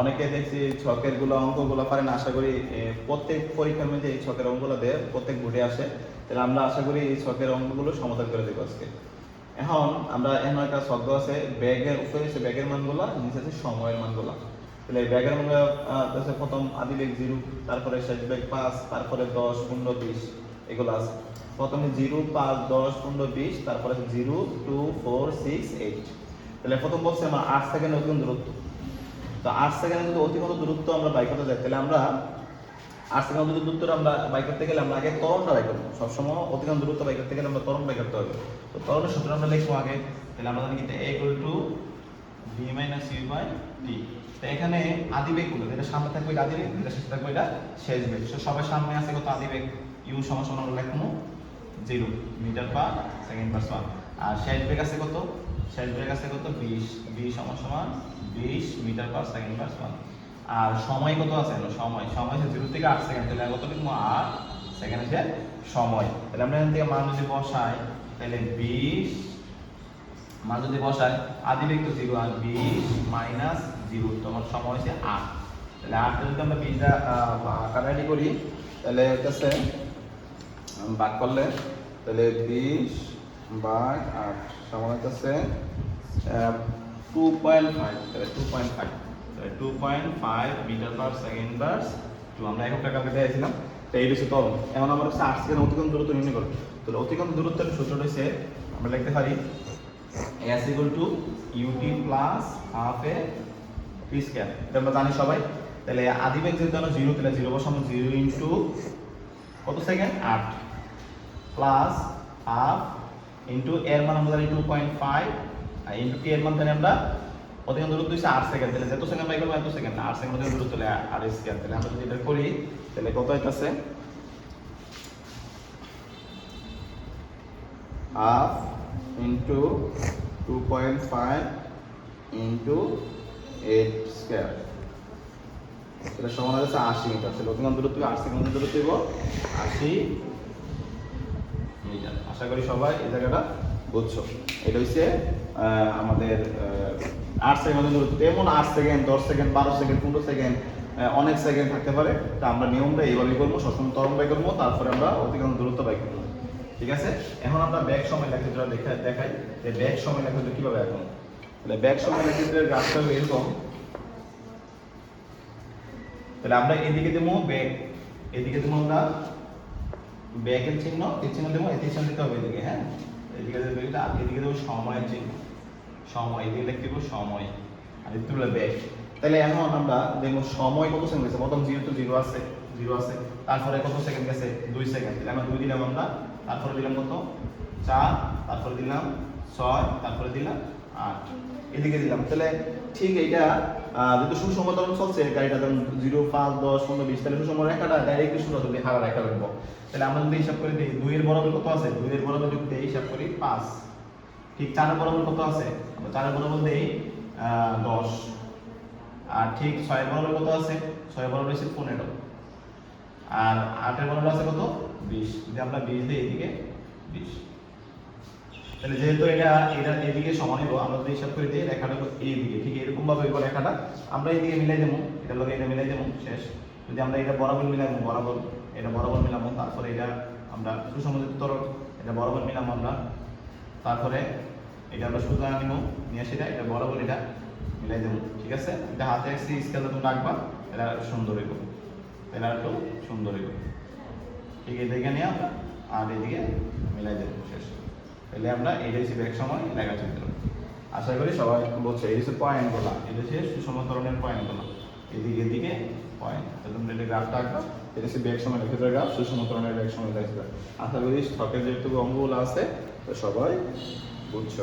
অনেকে দেখছি ছকেরগুলো, অঙ্কগুলো পারেন, আশা করি প্রত্যেক পরীক্ষার মধ্যে এই ছকের অঙ্কগুলো দেয়, প্রত্যেক বুটে আসে। তাহলে আমরা আশা করি এই ছকের অঙ্কগুলো সমাধান করে দেবো আজকে। এখন আমরা এখন একটা শব্দ আছে, ব্যাগের উপরে আছে ব্যাগের মানগুলো, নিচে আছে সময়ের মানগুলো। তাহলে এই ব্যাগের মানগুলো আছে প্রথম আদি বেগ জিরো, তারপরে শেষ ব্যাগ পাঁচ, তারপরে দশ পনেরো বিশ, এগুলো আছে। প্রথমে জিরো, পাঁচ, দশ পনেরো বিশ, তারপরে zero, two, four, six, eight. তাহলে প্রথম বলছে আমার আট সেকেন্ড দূরত্ব। তো আট সেকেন্ড যদি অতিক্রম দূরত্ব আমরা বাই করতে যাই, তাহলে আমরা আট সেকেন্ড যদি দূরত্ব আমরা বাই করতে গেলে আমরা আগে তরণটা বাই করব। সবসময় অতিক্রম দূরত্ব বাই করতে গেলে আমরা তরণ বাই করতে হবে। তো তরণের সূত্র আমরা লিখব আগে, তাহলে আমরা জানি কি a equal to v minus u by t তো এখানে আদি বেগগুলো যেটা সামনে থাকবে এটা আদি বেগ যেটা শেষে থাকবে এটা শেষ বেগ। তো সামনে আছে কত আদি বেগ? ইউ সমান সমান আমরা লিখব zero, metre per second per আর শেষ বেগ আছে কত? শেষ বেগ আছে কত? বিশ বিশ সমান সমান, বিশ metre per second per one আর সময় কত আছে? সময় সময় আছে জিরো থেকে আট সেকেন্ড তাহলে কত লিখব? আট সেকেন্ড আছে সময়। তাহলে আমরা এখান থেকে মান যদি বসাই, তাহলে বিশ মান যদি বসাই, আদি বেগ তো জিরো আর বিশ মাইনাস জিরো তো আমার সময় হচ্ছে আট। তাহলে আটটা যদি আমরা বিশটা কাটাকাটি করি, তাহলে হচ্ছে ভাগ করলে, তাহলে বিশ বাই আট, সমান হচ্ছে টু পয়েন্ট ফাইভ তাহলে টু পয়েন্ট ফাইভ তাহলে two point five metre per second burst two আমরা এখন টাকা দিয়েছিলাম তো এই হচ্ছে তরণ এখন আমার হচ্ছে আট সেকেন্ড অতিক্রম দূরত্ব নির্ণয় করো। তাহলে অতিক্রম দূরত্বের সূত্র হচ্ছে আমরা লিখতে পারি s equal to ut plus half a p square এটা আমরা জানি সবাই। তাহলে আদি বেগ যেহেতু আমরা জিরো তাহলে জিরো বসানো জিরো ইন্টু কত সেকেন্ড আট। প্লাস হাফ ইন্টু এর মান আমরা জানি টু পয়েন্ট ফাইভ আর ইন্টু টি এর মান জানি আমরা অধিকাংশ দূরত্ব হচ্ছে আট সেকেন্ড তাহলে যত সেকেন্ড বাই করব এত সেকেন্ড আট সেকেন্ড দূরত্ব তাহলে আর স্কোয়ার তাহলে আমরা যদি এটা করি, তাহলে কত হইতাছে? Half into two point five into eight square এটা সমান হচ্ছে আশি মিটার, তাহলে অতিক্রম দূরত্ব আট সেকেন্ড দূরত্ব আশি আশা করি সবাই এই জায়গাটা বুঝছ। এটা হচ্ছে আমাদের আট সেকেন্ড এমন আট সেকেন্ড দশ সেকেন্ড বারো সেকেন্ড পনেরো সেকেন্ড অনেক সেকেন্ড থাকতে পারে। তা আমরা নিয়মটা এইভাবেই করব, সবসময় তরঙ্গ বাই করব, তারপরে আমরা অতিক্রম দূরত্ব বাই করব। ঠিক আছে? এখন আমরা ব্যাক সময় লেখাচিত্র দেখা, দেখাই যে ব্যাক সময় লেখাচিত্র কীভাবে এখন তাহলে ব্যাক সময় গ্রাফটা হবে এরকম। তাহলে আমরা এদিকে দেবো ব্যাক এদিকে দেবো আমরা ব্যাকের চিহ্ন, এই চিহ্ন দেবো, এই চিহ্ন দিতে হবে এদিকে হ্যাঁ? এদিকে দেবো এটা এদিকে দেবো সময়ের চিহ্ন। সময়, এদিকে লিখতে দেবো? সময়। আর এদিকে দেবো ব্যাক তাহলে এখন আমরা দেখব সময় কত সেকেন্ড গেছে? প্রথম জিরো তো জিরো আছে জিরো আছে, তারপরে কত সেকেন্ড গেছে? দুই সেকেন্ড। তাহলে আমরা দুই দিলাম আমরা, তারপরে দিলাম কত? চার, তারপরে দিলাম ছয়, তারপরে দিলাম আট এদিকে দিলাম। তাহলে ঠিক এইটা যেহেতু সুষম ধরন চলছে, গাড়িটা ধরুন জিরো, পাঁচ, দশ, পনেরো, বিশ, তাহলে সুষম রেখাটা ডাইরেক্টলি শুরু হবে হারা রেখা রাখব তাহলে আমরা যদি হিসাব করে দিই, দুইয়ের বরাবর কত আছে? দুইয়ের বরাবর যদি দেই, হিসাব করি পাঁচ। ঠিক চারের বরাবর কত আছে? চারের বরাবর দেই দশ। আর ঠিক ছয়ের বরাবর কত আছে? ছয়ের বরাবর হচ্ছে পনেরো। আর আটের বরাবর আছে কত? বিশ। যদি আমরা বিশ দিই এদিকে, বিশ। তাহলে যেহেতু এটা এটা এদিকে সমান হইব, আমরা যদি হিসাব করে দিই, রেখাটা এইদিকে ঠিক এরকম ভাবে হইব রেখাটা। আমরা এইদিকে মিলাই দেবো, এটা লগে এটা মিলাই দেবো, শেষ। যদি আমরা এটা বরাবর মিলাবো বরাবর, এটা বরাবর মিলাবো, তারপরে এটা আমরা তরক এটা বরাবর মিলাবো আমরা। তারপরে এটা আমরা সুতা নিব, নিয়ে সেটা এটা বরাবর এটা মিলাই দেবো, ঠিক আছে? এটা হাতে একটি স্কেল তুমি রাখবা এটা সুন্দর হইব। এটা একটু সুন্দর হইব। ঠিক এদিকে নিয়ে আমরা, আর এদিকে মিলাই দেবো, শেষ। তাহলে আমরা এটা হিসেবে এক সময় লেখাচিত্র আশা করি সবাই বলছে এই পয়েন্টগুলা। এটা হচ্ছে সুষমতরণের পয়েন্টগুলা। এদিকে এদিকে পয়েন্ট তাহলে তোমরা এটা গ্রাফটা আঁকবা এটা হচ্ছে ব্যাগ সময় লেখাচিত্র গ্রাফ সুষম ধরনের ব্যাগ সময় লেখাচিত্র আশা করি স্টকের যেটুকু অঙ্গগুলো আছে, তো সবাই বুঝছ।